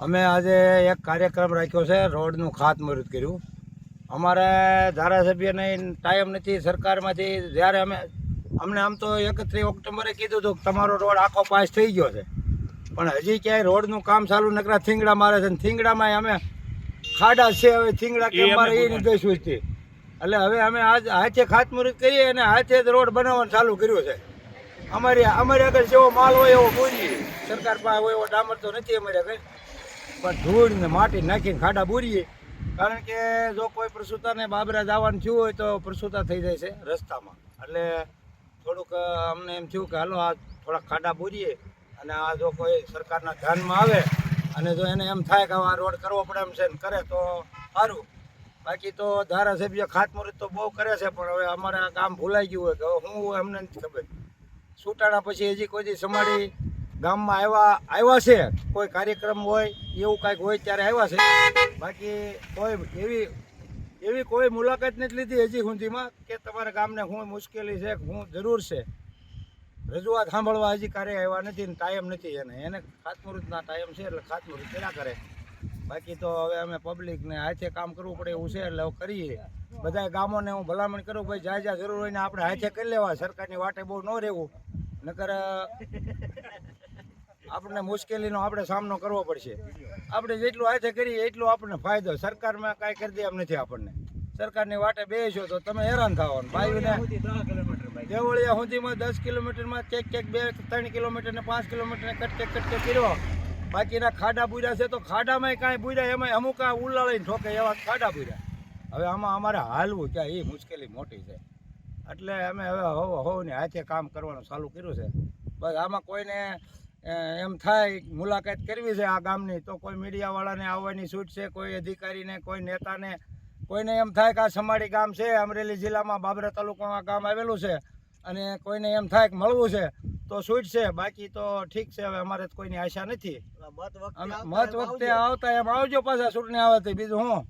અમે આજે એક કાર્યક્રમ રાખ્યો છે રોડનું ખાતમુહૂર્ત કર્યું. અમારે ધારાસભ્યને ટાઈમ નથી સરકારમાંથી જ્યારે અમે અમને આમ તો એકત્રીસ ઓક્ટોબરે કીધું હતું કે તમારો રોડ આખો પાસ થઈ ગયો છે. પણ હજી ક્યાંય રોડનું કામ ચાલુ નકરા થીંગડા મારે છે થીંગડામાં અમે ખાડા છે હવે થીંગડા કેમ મારે એ નથી સૂચતી એટલે હવે અમે આજ હાથે ખાતમુહૂર્ત કરીએ અને હાથે જ રોડ બનાવવાનું ચાલુ કર્યું છે. અમારી અમારી આગળ જેવો માલ હોય એવો પૂરી સરકાર પાસે હોય એવો ડામર તો નથી અમારી આગળ. પણ ધૂળ ને માટી નાખીને ખાડા બોરીએ. કારણ કે જો કોઈ પ્રસૂતાને બાબરા જવાનું થયું હોય તો પ્રસૂતા થઈ જાય છે રસ્તામાં. એટલે થોડુંક અમને એમ થયું કે હાલો, આ થોડાક ખાડા બોરીએ અને આ જો કોઈ સરકારના ધ્યાનમાં આવે અને જો એને એમ થાય કે આ રોડ કરવો પડે એમ છે ને કરે તો સારું. બાકી તો ધારાસભ્ય ખાતમુહૂર્ત તો બહુ કરે છે, પણ હવે અમારે આ કામ ભૂલાઈ ગયું હોય કે હું એમને નથી ખબર. છૂટાણા પછી હજી કોઈ સમાડી ગામમાં આવ્યા આવ્યા છે. કોઈ કાર્યક્રમ હોય, એવું કાંઈક હોય ત્યારે આવ્યા છે. બાકી કોઈ એવી એવી કોઈ મુલાકાત નથી લીધી હજી સુધીમાં કે તમારા ગામને શું મુશ્કેલી છે શું જરૂર છે. રજૂઆત સાંભળવા હજી કાર્ય આવ્યા નથી ટાઈમ નથી એને. એને ખાતમુહૂર્તના ટાઈમ છે એટલે ખાતમુહૂર્ત કર્યા કરે. બાકી તો હવે અમે પબ્લિકને હાથે કામ કરવું પડે એવું છે એટલે કરીએ. બધા ગામોને હું ભલામણ કરું ભાઈ જ્યાં જ્યાં જરૂર હોય ને આપણે હાથે કરી લેવા. સરકારની વાટે બહુ ન રહેવું. નકર આપણને મુશ્કેલીનો આપણે સામનો કરવો પડશે. આપણે જેટલું હાથે કરીએ એટલું આપણને ફાયદો. સરકારમાં કાંઈ કરી દે એમ નથી આપણને. સરકારની વાટે બેસો તો તમે હેરાન થવાનું ભાઈઓને દેવળિયા સુધીમાં દસ કિલોમીટરમાં ક્યાંક કેક બે ત્રણ કિલોમીટર ને પાંચ કિલોમીટર ને કટકે કટકે કર્યો. બાકીના ખાડા બુર્યા છે તો ખાડામાં કાંઈ બુર્યા એમાં અમુક કાંઈ ઉલાળીને ઠોકે એવા ખાડા બુર્યા. હવે આમાં અમારે હાલવું ક્યાં? એ મુશ્કેલી મોટી છે. એટલે અમે હવે હોવ ને હાથે કામ કરવાનું ચાલુ કર્યું છે. બસ આમાં કોઈને એમ થાય મુલાકાત કરવી છે આ ગામની. તો કોઈ મીડિયાવાળાને આવવાની છૂટ છે કોઈ અધિકારીને કોઈ નેતાને. કોઈને એમ થાય કે આ સમાડી ગામ છે અમરેલી જિલ્લામાં બાબરા તાલુકામાં ગામ આવેલું છે. અને કોઈને એમ થાય કે મળવું છે તો છૂટ છે. બાકી તો ઠીક છે હવે અમારે કોઈની આશા નથી. મત વખતે આવતા એમ આવજો પાછા ચૂંટણી આવે તો બીજું હું?